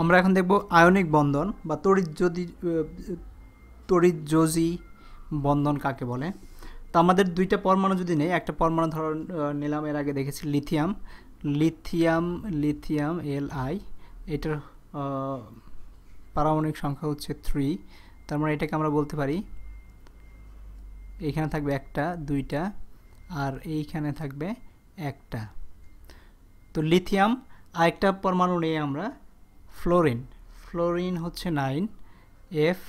আমরা এখন দেখব আয়নিক বন্ধন বা তড়িৎ যদি বন্ধন কাকে বলে? তো আমাদের দুইটা পরমাণু যদি নেই, একটা পরমাণু ধর নিলাম, এর আগে দেখেছি lithium. Lithium lithium L I এটার পারমাণবিক সংখ্যা হচ্ছে থ্রি তার মানে এটাকে আমরা বলতে পারি এইখানে থাকবে একটা, দুইটা, আর এইখানে থাকবে একটা। তো লিথিয়াম, আরেকটা পরমাণু নেই আমরা ফ্লোরিন। ফ্লোরিন হচ্ছে নাইন, এফ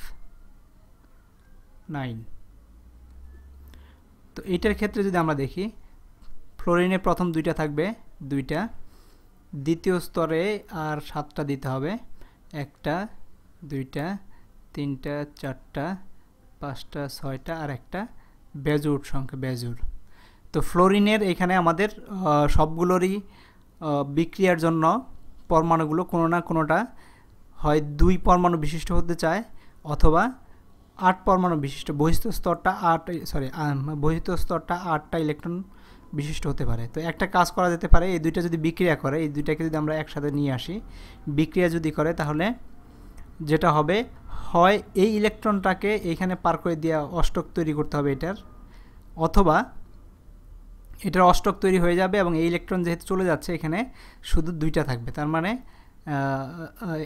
নাইন। তো এইটার ক্ষেত্রে যদি আমরা দেখি, ফ্লোরিনের প্রথম দুইটা থাকবে, দুইটা। দ্বিতীয় স্তরে আর সাতটা দিতে হবে, একটা, দুইটা, তিনটা, চারটা, পাঁচটা, ছয়টা আর একটা বেজুর সংখ্যা বেজুর তো ফ্লোরিনের এখানে আমাদের সবগুলোরই বিক্রিয়ার জন্য পরমাণুগুলো কোনো না কোনোটা হয় দুই পরমাণু বিশিষ্ট হতে চায় অথবা আট পরমাণু বিশিষ্ট, বহিস্থ স্তরটা আট সরি বহিস্থ স্তরটা আটটা ইলেকট্রন বিশিষ্ট হতে পারে। তো একটা কাজ করা যেতে পারে, এই দুইটা যদি বিক্রিয়া করে, এই দুইটাকে যদি আমরা একসাথে নিয়ে আসি, বিক্রিয়া যদি করে, তাহলে যেটা হবে, হয় এই ইলেকট্রনটাকে এইখানে পার করে দেওয়া অষ্টক তৈরি করতে হবে এটার, অথবা এটার অষ্টক তৈরি হয়ে যাবে এবং এই ইলেকট্রন যেহেতু চলে যাচ্ছে এখানে, শুধু দুইটা থাকবে। তার মানে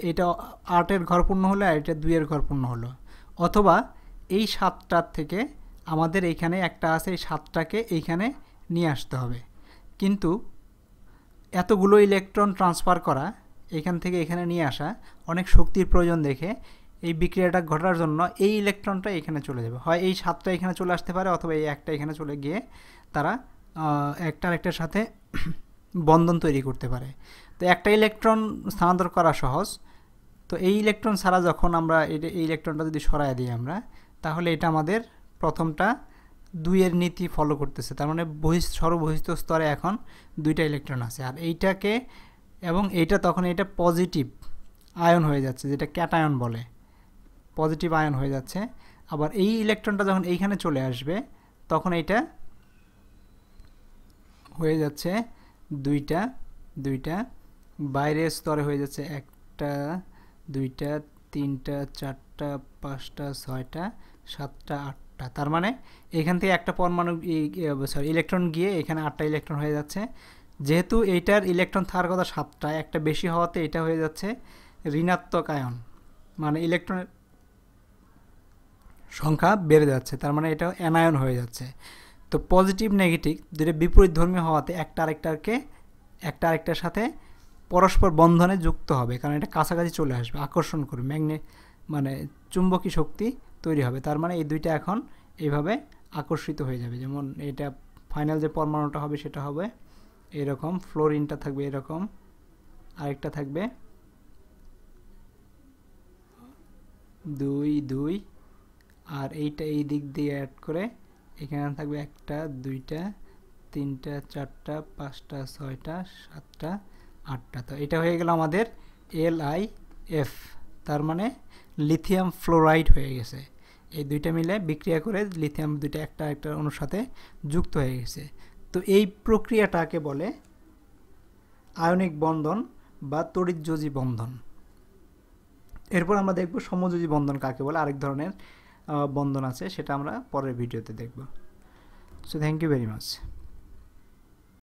এটা আটের ঘর পূর্ণ হলো আর এটা দুইয়ের ঘর পূর্ণ হলো। অথবা এই সাতটার থেকে আমাদের এইখানে একটা আছে, এই সাতটাকে এইখানে নিয়ে আসতে হবে। কিন্তু এতগুলো ইলেকট্রন ট্রান্সফার করা, এখান থেকে এখানে নিয়ে আসা, অনেক শক্তির প্রয়োজন দেখে এই বিক্রিয়াটা ঘটার জন্য এই ইলেকট্রনটা এখানে চলে যাবে। হয় এই সাতটা এখানে চলে আসতে পারে অথবা এই একটা এখানে চলে গিয়ে তারা একটা আরেকটার সাথে বন্ধন তৈরি করতে পারে। তো একটা ইলেকট্রন স্থানান্তর করা সহজ। তো এই ইলেকট্রন ছাড়া যখন আমরা এই ইলেকট্রনটা যদি সরাই দিই আমরা, তাহলে এটা আমাদের প্রথমটা দুইয়ের নীতি ফলো করতেছে। তার মানে বহি সর্ববহিষ্ঠ স্তরে এখন দুইটা ইলেকট্রন আছে। আর এইটাকে, এবং এইটা তখন এটা পজিটিভ আয়ন হয়ে যাচ্ছে, যেটা ক্যাটায়ন বলে। পজিটিভ আয়ন হয়ে যাচ্ছে। আবার এই ইলেকট্রনটা যখন এইখানে চলে আসবে, তখন এইটা হয়ে যাচ্ছে দুইটা দুইটা। বাইরের স্তরে হয়ে যাচ্ছে একটা, দুইটা, তিনটা, চারটা, পাঁচটা, ছয়টা, সাতটা, আটটা। তার মানে এখান থেকে একটা পরমাণু সরি ইলেকট্রন গিয়ে এখানে আটটা ইলেকট্রন হয়ে যাচ্ছে। যেহেতু এইটার ইলেকট্রন থাকার কথা সাতটা, একটা বেশি হওয়াতে এটা হয়ে যাচ্ছে ঋণাত্মক আয়ন। মানে ইলেকট্রনের সংখ্যা বেড়ে যাচ্ছে, তার মানে এটা অ্যানায়ন হয়ে যাচ্ছে। তো পজিটিভ নেগেটিভ দুটো বিপরীত ধর্মী হওয়াতে একটা আরেকটাকে, একটা আরেকটার সাথে পরস্পর বন্ধনে যুক্ত হবে। কারণ এটা কাছাকাছি চলে আসবে, আকর্ষণ করবে, ম্যাগনে মানে চুম্বকী শক্তি তৈরি হবে। তার মানে এই দুইটা এখন এইভাবে আকর্ষিত হয়ে যাবে। যেমন এটা ফাইনাল যে পরমাণুটা হবে সেটা হবে এরকম ফ্লোরিনটা থাকবে এরকম, আরেকটা থাকবে দুই দুই, আর এইটা এই দিক দিয়ে অ্যাড করে এখানে থাকবে একটা, দুইটা, তিনটা, চারটা, পাঁচটা, ছয়টা, সাতটা, আটটা। তো এটা হয়ে গেল আমাদের এল আই এফ তার মানে লিথিয়াম ফ্লোরাইড হয়ে গেছে। এই দুইটা মিলে বিক্রিয়া করে লিথিয়াম দুইটা একটা একটা অনুর সাথে যুক্ত হয়ে গেছে। তো এই প্রক্রিয়াটাকে বলে আয়নিক বন্ধন বা তড়িৎযোজী বন্ধন। এরপর আমরা দেখব সমযোজী বন্ধন কাকে বলে, আরেক ধরনের বন্ধন আছে সেটা আমরা পরের ভিডিওতে দেখব। So thank you very much